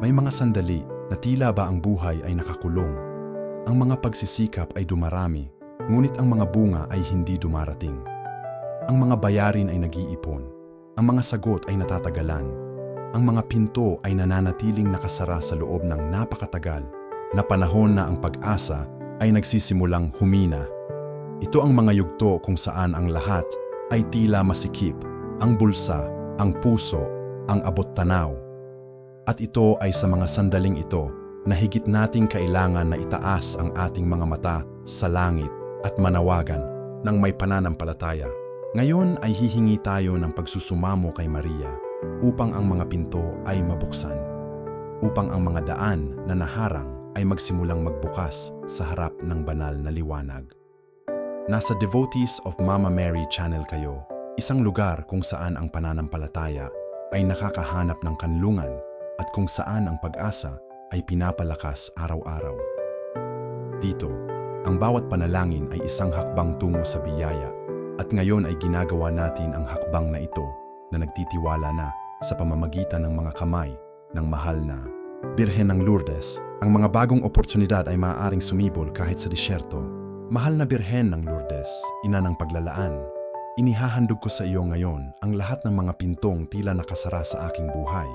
May mga sandali na tila ba ang buhay ay nakakulong. Ang mga pagsisikap ay dumarami, ngunit ang mga bunga ay hindi dumarating. Ang mga bayarin ay nag-iipon. Ang mga sagot ay natatagalan. Ang mga pinto ay nananatiling nakasara sa loob ng napakatagal na panahon na ang pag-asa ay nagsisimulang humina. Ito ang mga yugto kung saan ang lahat ay tila masikip, ang bulsa, ang puso, ang abot tanaw. At ito ay sa mga sandaling ito na higit nating kailangan na itaas ang ating mga mata sa langit at manawagan ng may pananampalataya. Ngayon ay hihingi tayo ng pagsusumamo kay Maria upang ang mga pinto ay mabuksan, upang ang mga daan na naharang ay magsimulang magbukas sa harap ng banal na liwanag. Nasa Devotees of Mama Mary channel kayo, isang lugar kung saan ang pananampalataya ay nakakahanap ng kanlungan at kung saan ang pag-asa ay pinapalakas araw-araw. Dito, ang bawat panalangin ay isang hakbang tungo sa biyaya at ngayon ay ginagawa natin ang hakbang na ito na nagtitiwala na sa pamamagitan ng mga kamay ng mahal na Birhen ng Lourdes. Ang mga bagong oportunidad ay maaaring sumibol kahit sa disyerto. Mahal na Birhen ng Lourdes, ina ng paglalaan, inihahandog ko sa iyo ngayon ang lahat ng mga pintong tila nakasara sa aking buhay.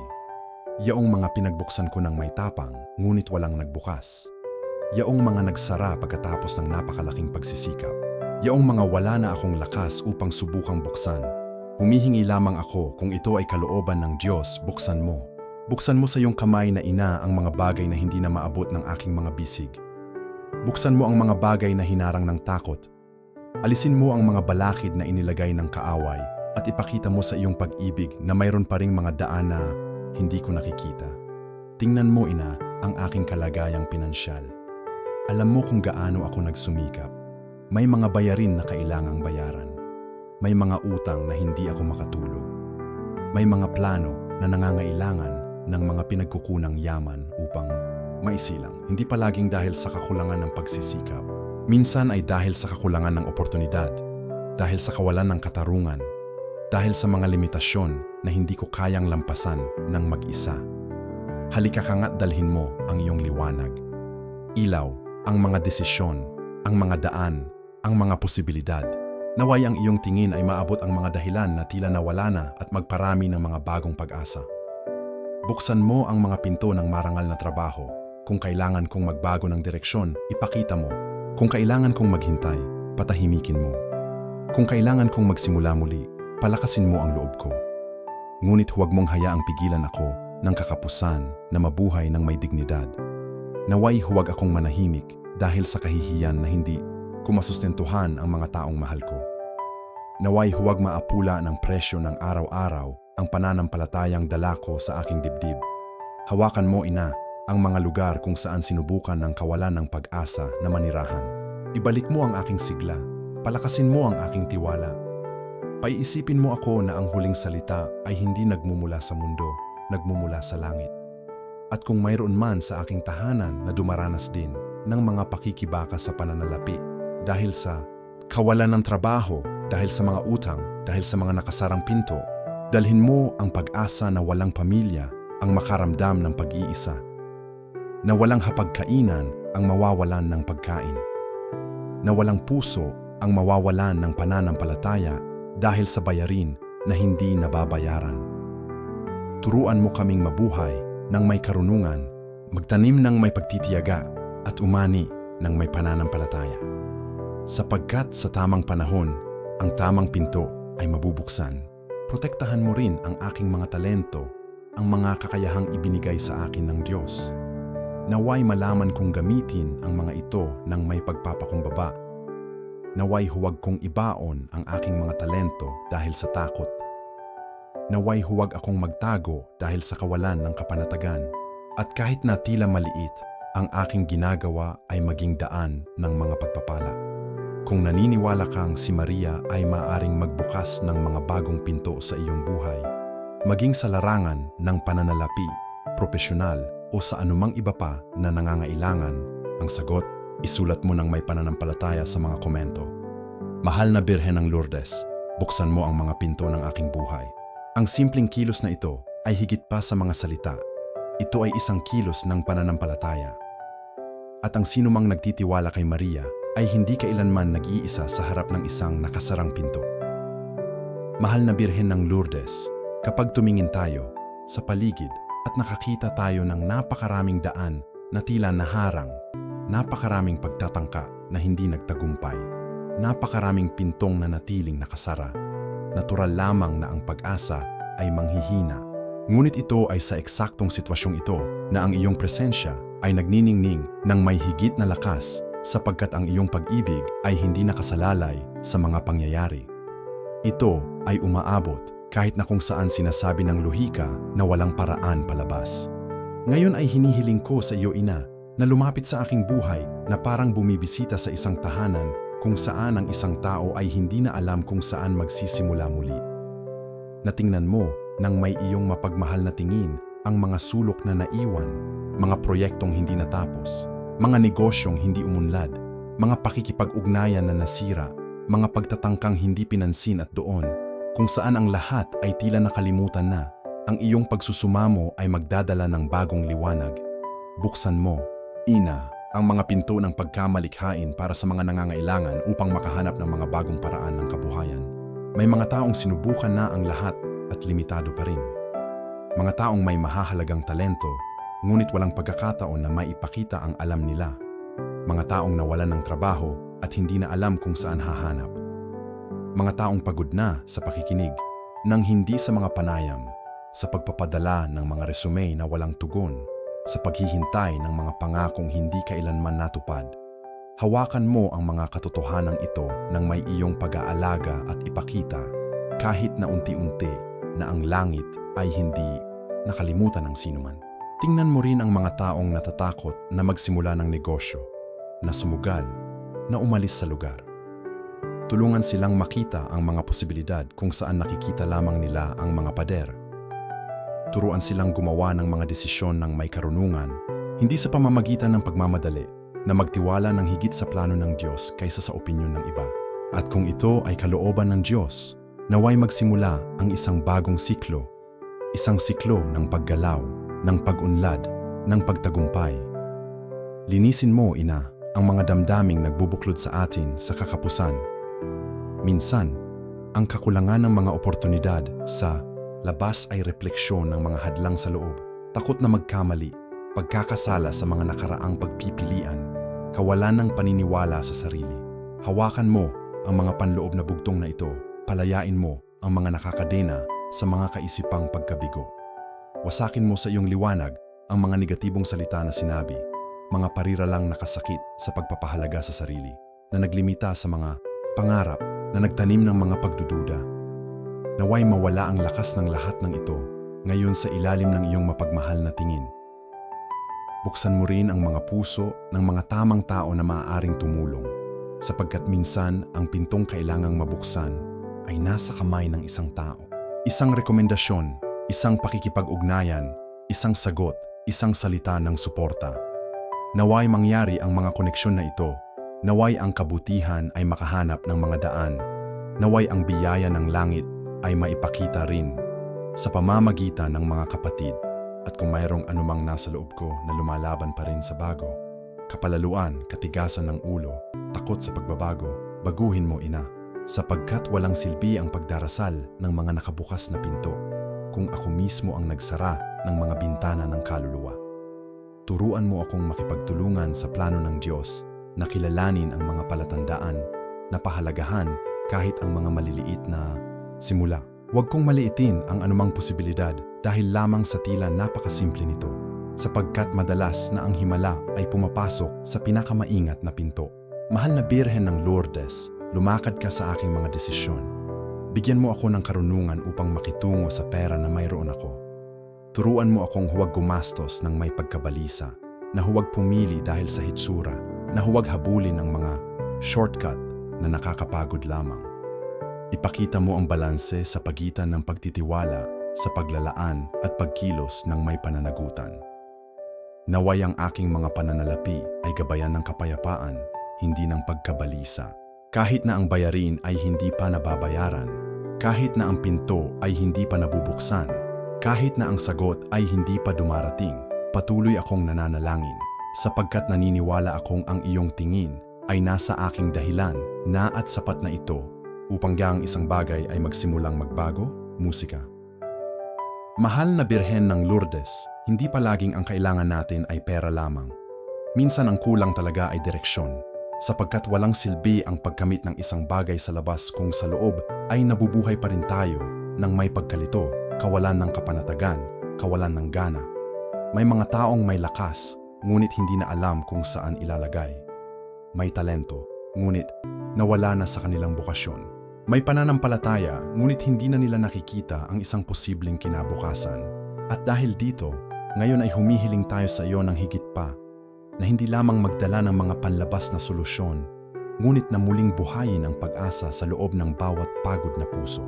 Yaong mga pinagbuksan ko ng may tapang, ngunit walang nagbukas. Yaong mga nagsara pagkatapos ng napakalaking pagsisikap. Yaong mga wala na akong lakas upang subukang buksan. Humihingi lamang ako kung ito ay kalooban ng Diyos, buksan mo. Buksan mo sa iyong kamay na ina ang mga bagay na hindi na maabot ng aking mga bisig. Buksan mo ang mga bagay na hinarang ng takot. Alisin mo ang mga balakid na inilagay ng kaaway at ipakita mo sa iyong pag-ibig na mayroon pa ring mga daan na hindi ko nakikita. Tingnan mo, ina, ang aking kalagayang pinansyal. Alam mo kung gaano ako nagsumikap. May mga bayarin na kailangang bayaran. May mga utang na hindi ako makatulog. May mga plano na nangangailangan ng mga pinagkukunang yaman upang maisilang. Hindi palaging dahil sa kakulangan ng pagsisikap. Minsan ay dahil sa kakulangan ng oportunidad, dahil sa kawalan ng katarungan, dahil sa mga limitasyon na hindi ko kayang lampasan ng mag-isa. Halika ka nga't dalhin mo ang iyong liwanag. Ilaw, ang mga desisyon, ang mga daan, ang mga posibilidad. Naway ang iyong tingin ay maabot ang mga dahilan na tila nawala na at magparami ng mga bagong pag-asa. Buksan mo ang mga pinto ng marangal na trabaho. Kung kailangan kong magbago ng direksyon, ipakita mo. Kung kailangan kong maghintay, patahimikin mo. Kung kailangan kong magsimula muli, palakasin mo ang loob ko. Ngunit huwag mong hayaang pigilan ako ng kakapusan na mabuhay ng may dignidad. Naway huwag akong manahimik dahil sa kahihiyan na hindi ko masustentuhan ang mga taong mahal ko. Naway huwag maapula ng presyo ng araw-araw ang pananampalatayang dala ko sa aking dibdib. Hawakan mo, ina, ang mga lugar kung saan sinubukan ng kawalan ng pag-asa na manirahan. Ibalik mo ang aking sigla, palakasin mo ang aking tiwala. Paiisipin mo ako na ang huling salita ay hindi nagmumula sa mundo, nagmumula sa langit. At kung mayroon man sa aking tahanan na dumaranas din ng mga pakikibaka sa pananalapi dahil sa kawalan ng trabaho, dahil sa mga utang, dahil sa mga nakasarang pinto, dalhin mo ang pag-asa na walang pamilya ang makaramdam ng pag-iisa. Na walang hapagkainan ang mawawalan ng pagkain. Na walang puso ang mawawalan ng pananampalataya dahil sa bayarin na hindi nababayaran. Turuan mo kaming mabuhay ng may karunungan, magtanim ng may pagtitiyaga at umani ng may pananampalataya. Sapagkat sa tamang panahon, ang tamang pinto ay mabubuksan. Protektahan mo rin ang aking mga talento, ang mga kakayahang ibinigay sa akin ng Diyos. Naway malaman kong gamitin ang mga ito ng may pagpapakumbaba. Naway huwag kong ibaon ang aking mga talento dahil sa takot. Naway huwag akong magtago dahil sa kawalan ng kapanatagan. At kahit na tila maliit, ang aking ginagawa ay maging daan ng mga pagpapala. Kung naniniwala kang si Maria ay maaring magbukas ng mga bagong pinto sa iyong buhay, maging sa larangan ng pananalapi, propesyonal o sa anumang iba pa na nangangailangan, ang sagot, isulat mo ng may pananampalataya sa mga komento. Mahal na Birhen ng Lourdes, buksan mo ang mga pinto ng aking buhay. Ang simpleng kilos na ito ay higit pa sa mga salita. ito ay isang kilos ng pananampalataya. At ang sinumang nagtitiwala kay Maria ay hindi kailanman nag-iisa sa harap ng isang nakasarang pinto. Mahal na Birhen ng Lourdes, kapag tumingin tayo sa paligid at nakakita tayo ng napakaraming daan na tila naharang, napakaraming pagtatangka na hindi nagtagumpay, napakaraming pintong na natiling nakasara, natural lamang na ang pag-asa ay manghihina. Ngunit ito ay sa eksaktong sitwasyong ito na ang iyong presensya ay nagniningning ng may higit na lakas sapagkat ang iyong pag-ibig ay hindi nakasalalay sa mga pangyayari. Ito ay umaabot kahit na kung saan sinasabi ng lohika na walang paraan palabas. Ngayon ay hinihiling ko sa iyo, Ina, na lumapit sa aking buhay na parang bumibisita sa isang tahanan kung saan ang isang tao ay hindi na alam kung saan magsisimula muli. Natingnan mo nang may iyong mapagmahal na tingin ang mga sulok na naiwan, mga proyektong hindi natapos, mga negosyong hindi umunlad, mga pakikipag-ugnayan na nasira, mga pagtatangkang hindi pinansin at doon, kung saan ang lahat ay tila nakalimutan na, ang iyong pagsusumamo ay magdadala ng bagong liwanag. Buksan mo, ina, ang mga pinto ng pagkamalikhain para sa mga nangangailangan upang makahanap ng mga bagong paraan ng kabuhayan. May mga taong sinubukan na ang lahat at limitado pa rin. Mga taong may mahahalagang talento, ngunit walang pagkakataon na maipakita ang alam nila. Mga taong nawalan ng trabaho at hindi na alam kung saan hahanap. Mga taong pagod na sa pakikinig, nang hindi sa mga panayam, sa pagpapadala ng mga resume na walang tugon, sa paghihintay ng mga pangakong hindi kailanman natupad. Hawakan mo ang mga katotohanan ito ng may iyong pag-aalaga at ipakita kahit na unti-unti na ang langit ay hindi nakalimutan ng sinuman. Tingnan mo rin ang mga taong natatakot na magsimula ng negosyo, na sumugal, na umalis sa lugar. Tulungan silang makita ang mga posibilidad kung saan nakikita lamang nila ang mga pader. Turuan silang gumawa ng mga desisyon ng may karunungan, hindi sa pamamagitan ng pagmamadali, na magtiwala ng higit sa plano ng Diyos kaysa sa opinyon ng iba. At kung ito ay kalooban ng Diyos, naway magsimula ang isang bagong siklo, isang siklo ng paggalaw, ng pag-unlad, ng pagtagumpay. Linisin mo, ina, ang mga damdaming nagbubuklod sa atin sa kakapusan. Minsan, ang kakulangan ng mga oportunidad sa labas ay refleksyon ng mga hadlang sa loob, takot na magkamali, pagkakasala sa mga nakaraang pagpipilian, kawalan ng paniniwala sa sarili. Hawakan mo ang mga panloob na bugtong na ito, palayain mo ang mga nakakadena sa mga kaisipang pagkabigo. Wasakin mo sa iyong liwanag ang mga negatibong salita na sinabi, mga pariralang nakasakit sa pagpapahalaga sa sarili, na naglimita sa mga pangarap na nagtanim ng mga pagdududa. Naway mawala ang lakas ng lahat ng ito ngayon sa ilalim ng iyong mapagmahal na tingin. Buksan mo rin ang mga puso ng mga tamang tao na maaaring tumulong sapagkat minsan ang pintong kailangang mabuksan ay nasa kamay ng isang tao. Isang rekomendasyon, isang pakikipag-ugnayan, isang sagot, isang salita ng suporta. Naway mangyari ang mga koneksyon na ito. Naway ang kabutihan ay makahanap ng mga daan. Naway ang biyaya ng langit ay maipakita rin sa pamamagitan ng mga kapatid at kung mayroong anumang nasa loob ko na lumalaban pa rin sa bago, kapalaluan, katigasan ng ulo, takot sa pagbabago, baguhin mo ina, sapagkat walang silbi ang pagdarasal ng mga nakabukas na pinto kung ako mismo ang nagsara ng mga bintana ng kaluluwa. Turuan mo akong makipagtulungan sa plano ng Diyos na kilalanin ang mga palatandaan na pahalagahan kahit ang mga maliliit na simula. Huwag kong maliitin ang anumang posibilidad dahil lamang sa tila napakasimple nito, sapagkat madalas na ang himala ay pumapasok sa pinakamaingat na pinto. Mahal na Birhen ng Lourdes, lumakad ka sa aking mga desisyon. Bigyan mo ako ng karunungan upang makitungo sa pera na mayroon ako. Turuan mo akong huwag gumastos ng may pagkabalisa, na huwag pumili dahil sa hitsura, na huwag habulin ng mga shortcut na nakakapagod lamang. Ipakita mo ang balanse sa pagitan ng pagtitiwala sa paglalaan at pagkilos ng may pananagutan. Naway ang aking mga pananalapi ay gabayan ng kapayapaan, hindi ng pagkabalisa. Kahit na ang bayarin ay hindi pa nababayaran, kahit na ang pinto ay hindi pa nabubuksan, Kahit na ang sagot ay hindi pa dumarating, patuloy akong nananalangin sapagkat naniniwala akong ang iyong tingin ay nasa aking dahilan na at sapat na ito upang ang isang bagay ay magsimulang magbago, musika. Mahal na birhen ng Lourdes, hindi palaging ang kailangan natin ay pera lamang. Minsan ang kulang talaga ay direksyon, sapagkat walang silbi ang pagkamit ng isang bagay sa labas kung sa loob ay nabubuhay pa rin tayo ng may pagkalito, kawalan ng kapanatagan, kawalan ng gana. May mga taong may lakas, ngunit hindi na alam kung saan ilalagay. May talento, ngunit nawala na sa kanilang bukasyon. May pananampalataya, ngunit hindi na nila nakikita ang isang posibleng kinabukasan. At dahil dito, ngayon ay humihiling tayo sa iyo ng higit pa, na hindi lamang magdala ng mga panlabas na solusyon, ngunit na muling buhayin ang pag-asa sa loob ng bawat pagod na puso.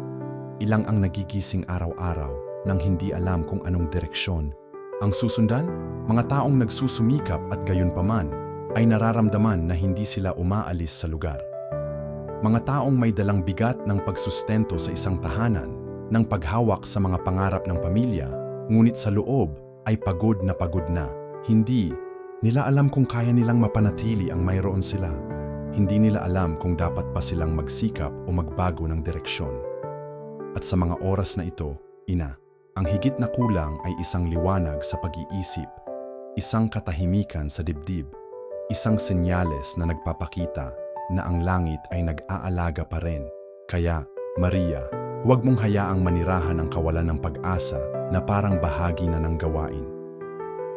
Ilang ang nagigising araw-araw nang hindi alam kung anong direksyon. Ang susundan, mga taong nagsusumikap at gayon paman ay nararamdaman na hindi sila umaalis sa lugar. Mga taong may dalang bigat ng pagsustento sa isang tahanan, ng paghawak sa mga pangarap ng pamilya, ngunit sa loob ay pagod na pagod na. Hindi nila alam kung kaya nilang mapanatili ang mayroon sila. Hindi nila alam kung dapat pa silang magsikap o magbago ng direksyon. At sa mga oras na ito, ina, ang higit na kulang ay isang liwanag sa pag-iisip, isang katahimikan sa dibdib, isang senyales na nagpapakita na ang langit ay nag-aalaga pa rin. Kaya, Maria, huwag mong hayaang manirahan ang kawalan ng pag-asa na parang bahagi na ng gawain.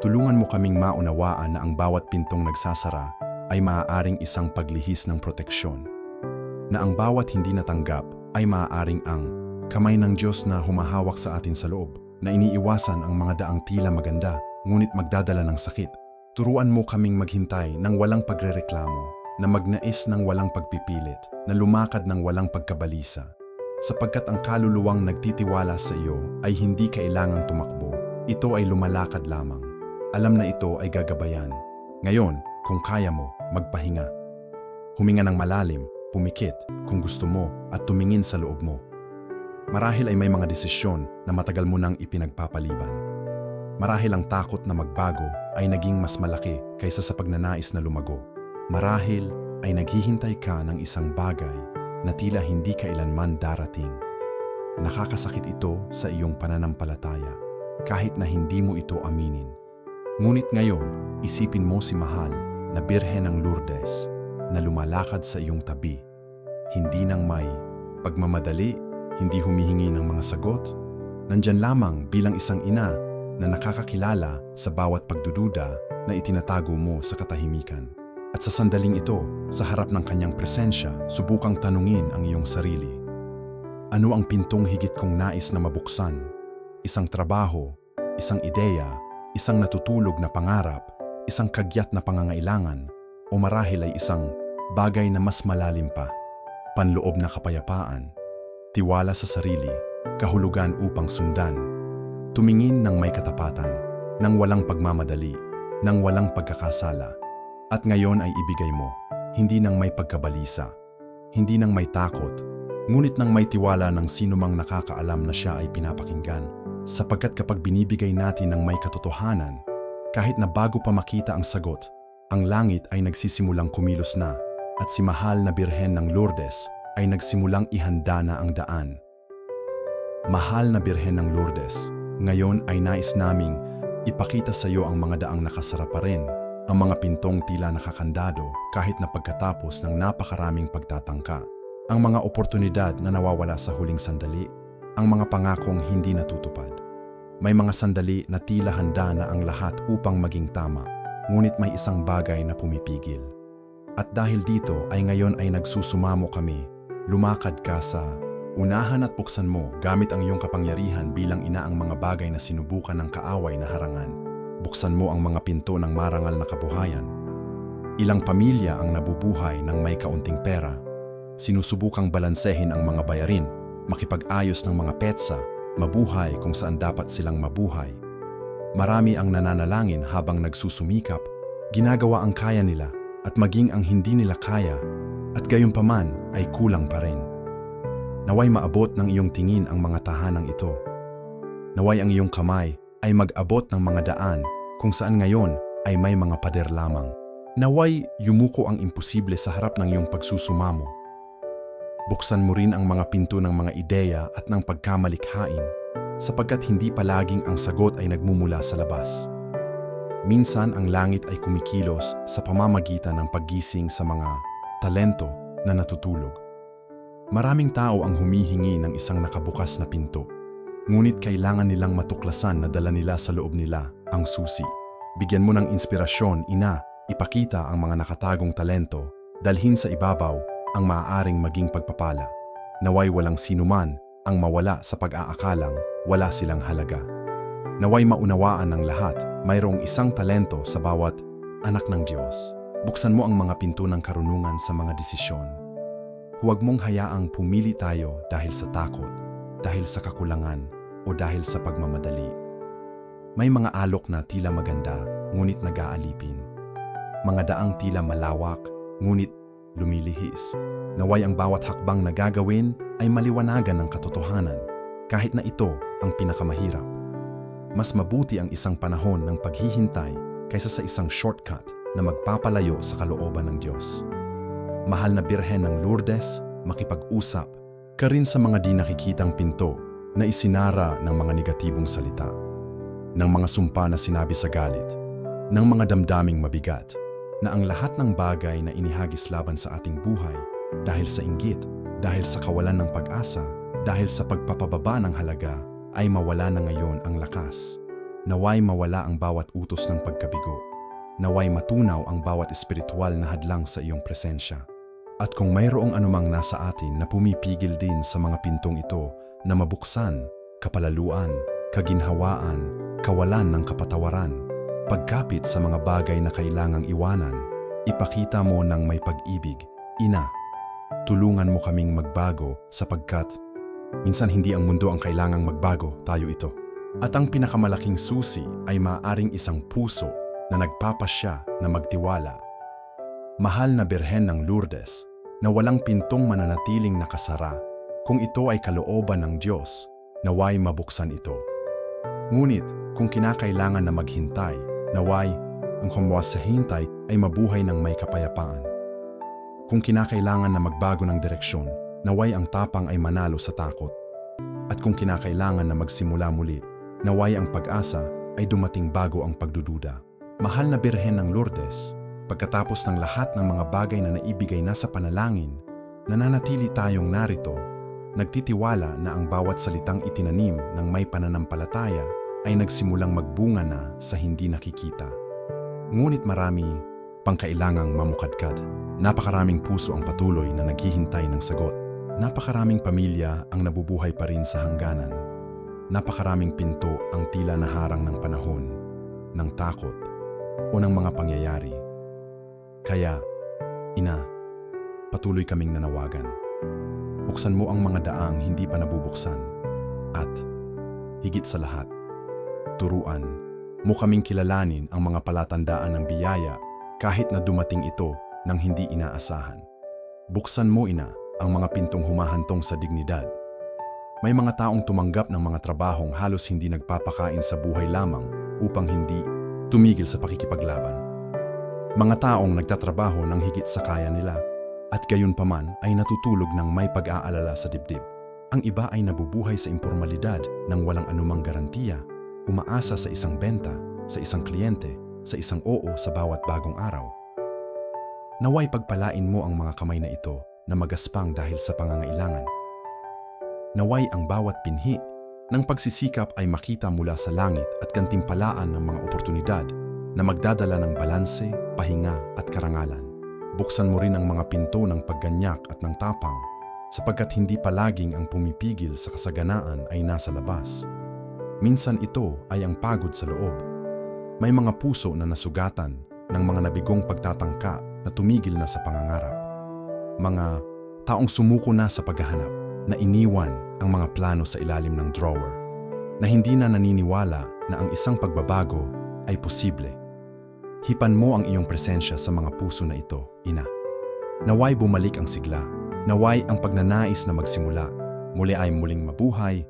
Tulungan mo kaming maunawaan na ang bawat pintong nagsasara ay maaaring isang paglihis ng proteksyon. Na ang bawat hindi natanggap ay maaaring ang kamay ng Diyos na humahawak sa atin sa loob, na iniiwasan ang mga daang tila maganda, ngunit magdadala ng sakit. Turuan mo kaming maghintay ng walang pagrereklamo na magnais ng walang pagpipilit, na lumakad ng walang pagkabalisa. Sapagkat ang kaluluwang nagtitiwala sa iyo ay hindi kailangang tumakbo, ito ay lumalakad lamang. Alam na ito ay gagabayan. Ngayon, kung kaya mo, magpahinga. Huminga ng malalim, pumikit kung gusto mo at tumingin sa loob mo. Marahil ay may mga desisyon na matagal mo nang ipinagpapaliban. Marahil ang takot na magbago ay naging mas malaki kaysa sa pagnanais na lumago. Marahil ay naghihintay ka ng isang bagay na tila hindi kailanman darating. Nakakasakit ito sa iyong pananampalataya kahit na hindi mo ito aminin. Ngunit ngayon, isipin mo si Mahal na Birhen ng Lourdes na lumalakad sa iyong tabi. Hindi nang may pagmamadali, hindi humihingi ng mga sagot. Nandyan lamang bilang isang ina na nakakakilala sa bawat pagdududa na itinatago mo sa katahimikan. At sa sandaling ito, sa harap ng kanyang presensya, subukang tanungin ang iyong sarili. Ano ang pintong higit kong nais na mabuksan? Isang trabaho, isang ideya, isang natutulog na pangarap, isang kagyat na pangangailangan, o marahil ay isang bagay na mas malalim pa, panloob na kapayapaan, tiwala sa sarili, kahulugan upang sundan, tumingin ng may katapatan, ng walang pagmamadali, ng walang pagkakasala, at ngayon ay ibigay mo, hindi nang may pagkabalisa, hindi nang may takot, ngunit nang may tiwala ng sino mang nakakaalam na siya ay pinapakinggan. Sapagkat kapag binibigay natin ng may katotohanan, kahit na bago pa makita ang sagot, ang langit ay nagsisimulang kumilos na at si mahal na birhen ng Lourdes ay nagsimulang ihanda na ang daan. Mahal na birhen ng Lourdes, ngayon ay nais naming ipakita sa iyo ang mga daang nakasara pa rin ang mga pintong tila nakakandado kahit na pagkatapos ng napakaraming pagtatangka, ang mga oportunidad na nawawala sa huling sandali, ang mga pangakong hindi natutupad. May mga sandali na tila handa na ang lahat upang maging tama, ngunit may isang bagay na pumipigil. At dahil dito ay ngayon ay nagsusumamo kami, lumakad ka sa unahan at buksan mo gamit ang iyong kapangyarihan bilang ina ang mga bagay na sinubukan ng kaaway na harangan buksan mo ang mga pinto ng marangal na kabuhayan. Ilang pamilya ang nabubuhay ng may kaunting pera. Sinusubukang balansehin ang mga bayarin, makipag-ayos ng mga petsa, mabuhay kung saan dapat silang mabuhay. Marami ang nananalangin habang nagsusumikap, ginagawa ang kaya nila at maging ang hindi nila kaya at gayon paman ay kulang pa rin. Naway maabot ng iyong tingin ang mga tahanang ito. Naway ang iyong kamay ay mag-abot ng mga daan kung saan ngayon ay may mga pader lamang. Naway yumuko ang imposible sa harap ng iyong pagsusumamo. Buksan mo rin ang mga pinto ng mga ideya at ng pagkamalikhain sapagkat hindi palaging ang sagot ay nagmumula sa labas. Minsan ang langit ay kumikilos sa pamamagitan ng paggising sa mga talento na natutulog. Maraming tao ang humihingi ng isang nakabukas na pinto. Ngunit kailangan nilang matuklasan na dala nila sa loob nila ang susi. Bigyan mo ng inspirasyon, ina, ipakita ang mga nakatagong talento, dalhin sa ibabaw ang maaaring maging pagpapala. Naway walang sinuman ang mawala sa pag-aakalang wala silang halaga. Naway maunawaan ng lahat, mayroong isang talento sa bawat anak ng Diyos. Buksan mo ang mga pinto ng karunungan sa mga desisyon. Huwag mong hayaang pumili tayo dahil sa takot, dahil sa kakulangan, o dahil sa pagmamadali. May mga alok na tila maganda, ngunit nag-aalipin. Mga daang tila malawak, ngunit lumilihis. Naway ang bawat hakbang na gagawin ay maliwanagan ng katotohanan, kahit na ito ang pinakamahirap. Mas mabuti ang isang panahon ng paghihintay kaysa sa isang shortcut na magpapalayo sa kalooban ng Diyos. Mahal na Birhen ng Lourdes, makipag-usap ka rin sa mga di nakikitang pinto na isinara ng mga negatibong salita, ng mga sumpa na sinabi sa galit, ng mga damdaming mabigat, na ang lahat ng bagay na inihagis laban sa ating buhay dahil sa inggit, dahil sa kawalan ng pag-asa, dahil sa pagpapababa ng halaga, ay mawala na ngayon ang lakas. Naway mawala ang bawat utos ng pagkabigo. Naway matunaw ang bawat espiritual na hadlang sa iyong presensya. At kung mayroong anumang nasa atin na pumipigil din sa mga pintong ito na mabuksan, kapalaluan, kaginhawaan, kawalan ng kapatawaran, pagkapit sa mga bagay na kailangang iwanan, ipakita mo ng may pag-ibig, Ina, tulungan mo kaming magbago sapagkat minsan hindi ang mundo ang kailangang magbago, tayo ito. At ang pinakamalaking susi ay maaring isang puso na nagpapasya na magtiwala. Mahal na Birhen ng Lourdes, na walang pintong mananatiling nakasara, kung ito ay kalooban ng Diyos, naway mabuksan ito. Ngunit kung kinakailangan na maghintay, naway ang kumuwas sa hintay ay mabuhay ng may kapayapaan. Kung kinakailangan na magbago ng direksyon, naway ang tapang ay manalo sa takot. At kung kinakailangan na magsimula muli, naway ang pag-asa ay dumating bago ang pagdududa. Mahal na Birhen ng Lourdes, pagkatapos ng lahat ng mga bagay na naibigay na sa panalangin, nananatili tayong narito, nagtitiwala na ang bawat salitang itinanim ng may pananampalataya ay nagsimulang magbunga na sa hindi nakikita. Ngunit marami pang kailangang mamukadkad. Napakaraming puso ang patuloy na naghihintay ng sagot. Napakaraming pamilya ang nabubuhay pa rin sa hangganan. Napakaraming pinto ang tila naharang ng panahon, ng takot, o ng mga pangyayari. Kaya, ina, patuloy kaming nanawagan. Buksan mo ang mga daang hindi pa nabubuksan. At, higit sa lahat, turuan mo kaming kilalanin ang mga palatandaan ng biyaya kahit na dumating ito nang hindi inaasahan. Buksan mo, ina, ang mga pintong humahantong sa dignidad. May mga taong tumanggap ng mga trabahong halos hindi nagpapakain sa buhay lamang upang hindi tumigil sa pakikipaglaban. Mga taong nagtatrabaho ng higit sa kaya nila at gayon paman ay natutulog ng may pag-aalala sa dibdib. Ang iba ay nabubuhay sa impormalidad ng walang anumang garantiya, umaasa sa isang benta, sa isang kliyente, sa isang oo sa bawat bagong araw. Naway pagpalain mo ang mga kamay na ito na magaspang dahil sa pangangailangan. Naway ang bawat pinhi ng pagsisikap ay makita mula sa langit at kantimpalaan ng mga oportunidad na magdadala ng balanse, pahinga at karangalan. Buksan mo rin ang mga pinto ng pagganyak at ng tapang sapagkat hindi palaging ang pumipigil sa kasaganaan ay nasa labas. Minsan ito ay ang pagod sa loob. May mga puso na nasugatan ng mga nabigong pagtatangka na tumigil na sa pangangarap. Mga taong sumuko na sa paghahanap na iniwan ang mga plano sa ilalim ng drawer, na hindi na naniniwala na ang isang pagbabago ay posible. Hipan mo ang iyong presensya sa mga puso na ito, ina. Naway bumalik ang sigla, naway ang pagnanais na magsimula, muli ay muling mabuhay,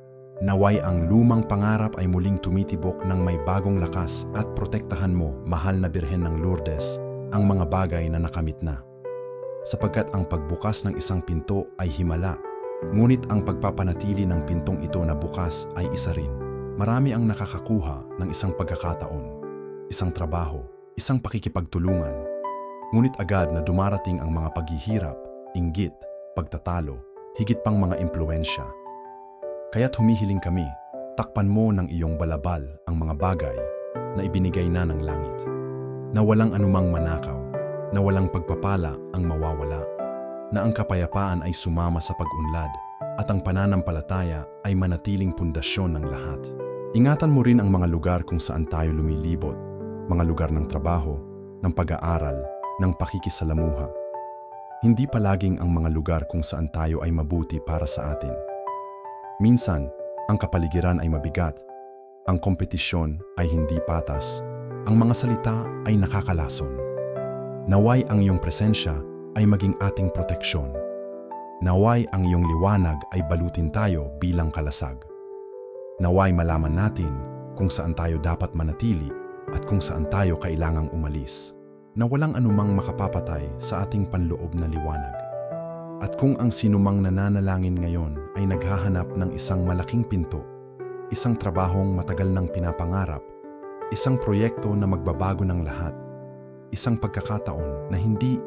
Naway ang lumang pangarap ay muling tumitibok ng may bagong lakas at protektahan mo, mahal na Birhen ng Lourdes, ang mga bagay na nakamit na. Sapagkat ang pagbukas ng isang pinto ay himala, ngunit ang pagpapanatili ng pintong ito na bukas ay isa rin. Marami ang nakakakuha ng isang pagkakataon, isang trabaho, isang pakikipagtulungan. Ngunit agad na dumarating ang mga paghihirap, inggit, pagtatalo, higit pang mga impluensya. Kaya't humihiling kami, takpan mo ng iyong balabal ang mga bagay na ibinigay na ng langit. Na walang anumang manakaw, na walang pagpapala ang mawawala, na ang kapayapaan ay sumama sa pag-unlad at ang pananampalataya ay manatiling pundasyon ng lahat. Ingatan mo rin ang mga lugar kung saan tayo lumilibot, mga lugar ng trabaho, ng pag-aaral, ng pakikisalamuha. Hindi palaging ang mga lugar kung saan tayo ay mabuti para sa atin. Minsan, ang kapaligiran ay mabigat, ang kompetisyon ay hindi patas, ang mga salita ay nakakalason. Naway ang iyong presensya ay maging ating proteksyon. Naway ang iyong liwanag ay balutin tayo bilang kalasag. Naway malaman natin kung saan tayo dapat manatili at kung saan tayo kailangang umalis na walang anumang makapapatay sa ating panloob na liwanag. At kung ang sinumang nananalangin ngayon ay naghahanap ng isang malaking pinto, isang trabahong matagal nang pinapangarap, isang proyekto na magbabago ng lahat, isang pagkakataon na hindi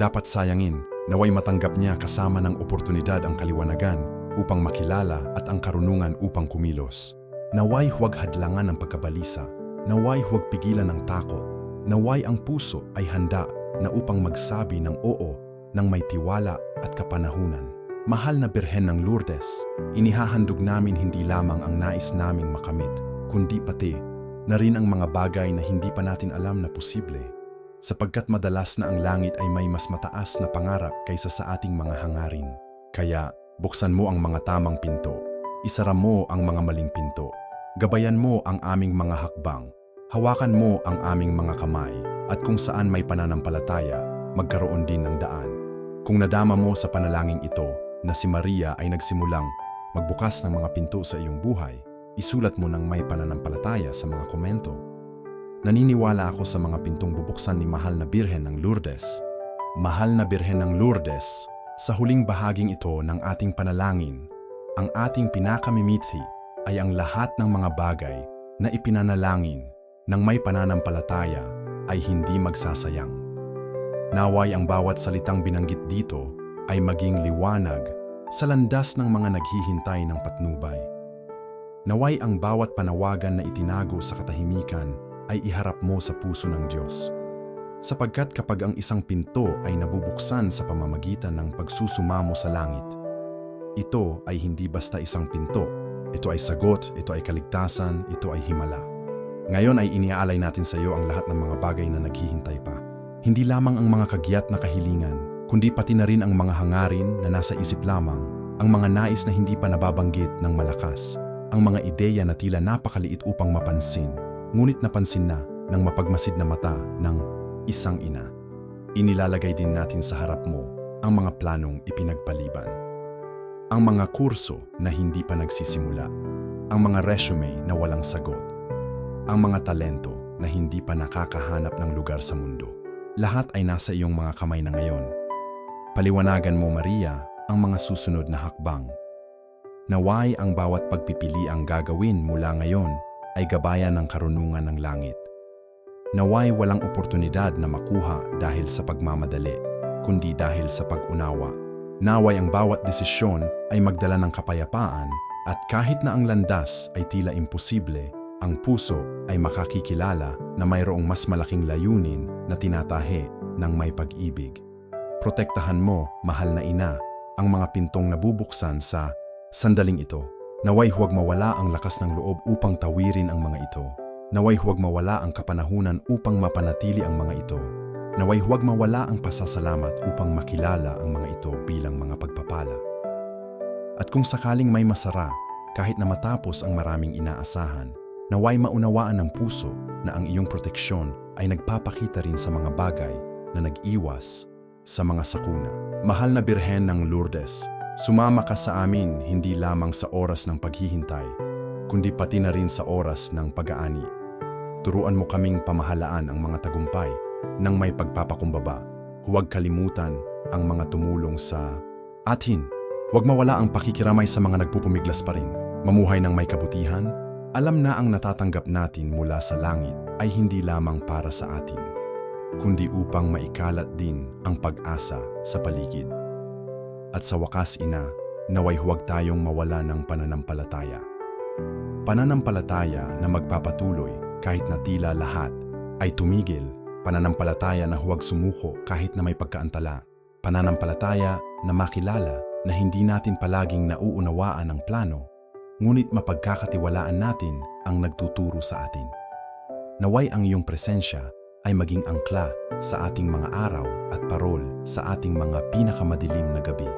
dapat sayangin, naway matanggap niya kasama ng oportunidad ang kaliwanagan upang makilala at ang karunungan upang kumilos. Naway huwag hadlangan ng pagkabalisa, naway huwag pigilan ng takot, naway ang puso ay handa na upang magsabi ng oo ng may tiwala at kapanahunan. Mahal na Birhen ng Lourdes, inihahandog namin hindi lamang ang nais naming makamit, kundi pati na rin ang mga bagay na hindi pa natin alam na posible. Sapagkat madalas na ang langit ay may mas mataas na pangarap kaysa sa ating mga hangarin. Kaya, buksan mo ang mga tamang pinto, isara mo ang mga maling pinto, gabayan mo ang aming mga hakbang, hawakan mo ang aming mga kamay, at kung saan may pananampalataya, magkaroon din ng daan. Kung nadama mo sa panalangin ito na si Maria ay nagsimulang magbukas ng mga pinto sa iyong buhay, isulat mo ng may pananampalataya sa mga komento. Naniniwala ako sa mga pintong bubuksan ni Mahal na Birhen ng Lourdes. Mahal na Birhen ng Lourdes, sa huling bahaging ito ng ating panalangin, ang ating pinakamimithi ay ang lahat ng mga bagay na ipinanalangin ng may pananampalataya ay hindi magsasayang. Naway ang bawat salitang binanggit dito ay maging liwanag sa landas ng mga naghihintay ng patnubay. Naway ang bawat panawagan na itinago sa katahimikan ay iharap mo sa puso ng Diyos. Sapagkat kapag ang isang pinto ay nabubuksan sa pamamagitan ng pagsusumamo sa langit, ito ay hindi basta isang pinto. Ito ay sagot, ito ay kaligtasan, ito ay himala. Ngayon ay iniaalay natin sa iyo ang lahat ng mga bagay na naghihintay pa. Hindi lamang ang mga kagiyat na kahilingan, kundi pati na rin ang mga hangarin na nasa isip lamang, ang mga nais na hindi pa nababanggit ng malakas, ang mga ideya na tila napakaliit upang mapansin, ngunit napansin na ng mapagmasid na mata ng isang ina. Inilalagay din natin sa harap mo ang mga planong ipinagpaliban. Ang mga kurso na hindi pa nagsisimula, ang mga resume na walang sagot, ang mga talento na hindi pa nakakahanap ng lugar sa mundo. Lahat ay nasa iyong mga kamay na ngayon. Paliwanagan mo, Maria, ang mga susunod na hakbang. Naway ang bawat pagpipili ang gagawin mula ngayon ay gabayan ng karunungan ng langit. Naway walang oportunidad na makuha dahil sa pagmamadali, kundi dahil sa pag-unawa. Naway ang bawat desisyon ay magdala ng kapayapaan at kahit na ang landas ay tila imposible, ang puso ay makakikilala na mayroong mas malaking layunin na tinatahe ng may pag-ibig. Protektahan mo, mahal na ina, ang mga pintong nabubuksan sa sandaling ito. Naway huwag mawala ang lakas ng loob upang tawirin ang mga ito. Naway huwag mawala ang kapanahunan upang mapanatili ang mga ito. Naway huwag mawala ang pasasalamat upang makilala ang mga ito bilang mga pagpapala. At kung sakaling may masara, kahit na matapos ang maraming inaasahan, naway maunawaan ng puso na ang iyong proteksyon ay nagpapakita rin sa mga bagay na nag-iwas sa mga sakuna. Mahal na Birhen ng Lourdes, Sumama ka sa amin hindi lamang sa oras ng paghihintay, kundi pati na rin sa oras ng pag-aani. Turuan mo kaming pamahalaan ang mga tagumpay ng may pagpapakumbaba. Huwag kalimutan ang mga tumulong sa atin. Huwag mawala ang pakikiramay sa mga nagpupumiglas pa rin. Mamuhay ng may kabutihan, alam na ang natatanggap natin mula sa langit ay hindi lamang para sa atin, kundi upang maikalat din ang pag-asa sa paligid. At sa wakas ina, naway huwag tayong mawala ng pananampalataya. Pananampalataya na magpapatuloy kahit na tila lahat ay tumigil. Pananampalataya na huwag sumuko kahit na may pagkaantala. Pananampalataya na makilala na hindi natin palaging nauunawaan ang plano, ngunit mapagkakatiwalaan natin ang nagtuturo sa atin. Naway ang iyong presensya ay maging angkla sa ating mga araw at parol sa ating mga pinakamadilim na gabi.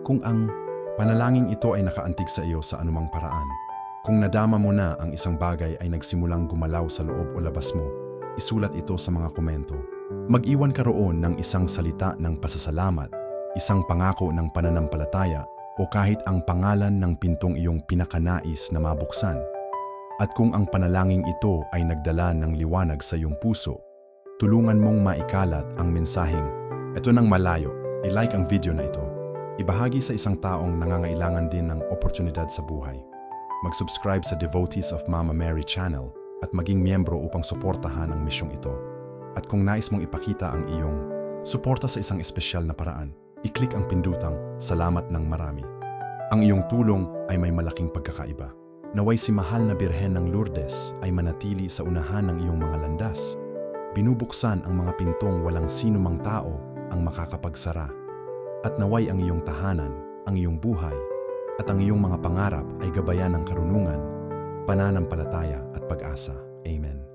Kung ang panalangin ito ay nakaantig sa iyo sa anumang paraan, kung nadama mo na ang isang bagay ay nagsimulang gumalaw sa loob o labas mo, isulat ito sa mga komento. Mag-iwan ka roon ng isang salita ng pasasalamat, isang pangako ng pananampalataya, o kahit ang pangalan ng pintong iyong pinakanais na mabuksan. At kung ang panalangin ito ay nagdala ng liwanag sa iyong puso, tulungan mong maikalat ang mensaheng, ito nang malayo, i-like ang video na ito. Ibahagi sa isang taong nangangailangan din ng oportunidad sa buhay. Mag-subscribe sa Devotees of Mama Mary channel at maging miyembro upang suportahan ang misyong ito. At kung nais mong ipakita ang iyong suporta sa isang espesyal na paraan, i-click ang pindutang Salamat ng Marami. Ang iyong tulong ay may malaking pagkakaiba. Naway si mahal na Birhen ng Lourdes ay manatili sa unahan ng iyong mga landas. Binubuksan ang mga pintong walang sino mang tao ang makakapagsara. At naway ang iyong tahanan, ang iyong buhay, at ang iyong mga pangarap ay gabayan ng karunungan, pananampalataya at pag-asa. Amen.